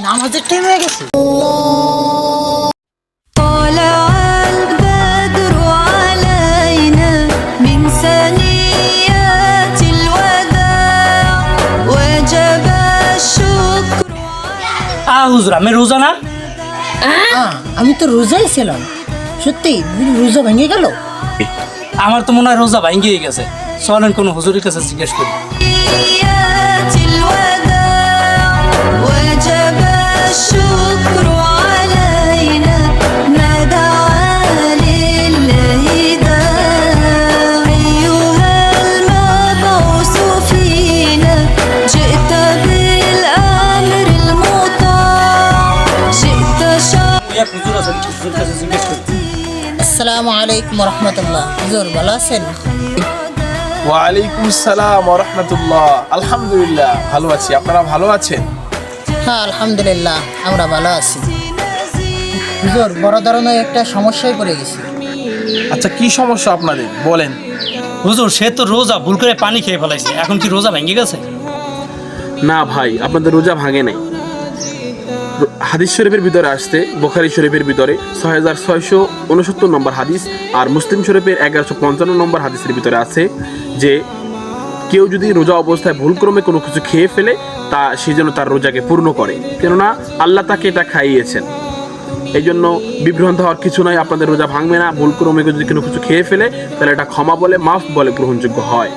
নামাজের টাইম হয়ে গেছে। আমি রোজা না? আমি তো রোজাই ছিলাম। সত্যি রোজা ভেঙে গেল? আমার তো মনে হয় রোজা ভেঙে গেছে। চলেন কোন হুজুরের কাছে জিজ্ঞেস করি। এক হুজুর আছেন হুজুরের কাছে জিজ্ঞেস করি। আসসালামু আলাইকুম রহমতুল্লাহ। হুজুর ভালো আছেন? ওয়ালাইকুম আসসালাম রহমতুল্লাহ আলহামদুলিল্লাহ ভালো আছি। আপনারা ভালো আছেন? হ্যাঁ আলহামদুলিল্লাহ আমরা ভালো আছি। হুজুর বড় ধরনের একটা সমস্যায় পড়ে গেছি। আচ্ছা কি সমস্যা আপনাদের? বলেন। হুজুর সে তো রোজা ভুল করে পানি খেয়ে ফেলাইছে। এখন কি রোজা ভেঙে গেছে? না ভাই আপনাদের রোজা ভাঙে নাই। হাদিস শরীফের ভিতরে আসতে বোখারি শরীফের ভিতরে ছয় হাজার ছয়শো উনসত্তর নম্বর হাদিস আর মুসলিম শরীফের এগারোশো পঞ্চান্ন নম্বর হাদিসের ভিতরে আছে যে কেউ যদি রোজা অবস্থায় ভুলক্রমে কোনো কিছু খেয়ে ফেলে, তা সে যেন তার রোজাকে পূর্ণ করে। কেননা আল্লাহ তাকে এটা খাইয়েছেন। এই জন্য বিভ্রান্ত হওয়ার কিছু নয় আপনাদের রোজা ভাঙবে না, ভুলক্রমে যদি কোনো কিছু খেয়ে ফেলে, তাহলে এটা ক্ষমা বলে, মাফ বলে গ্রহণযোগ্য হয়।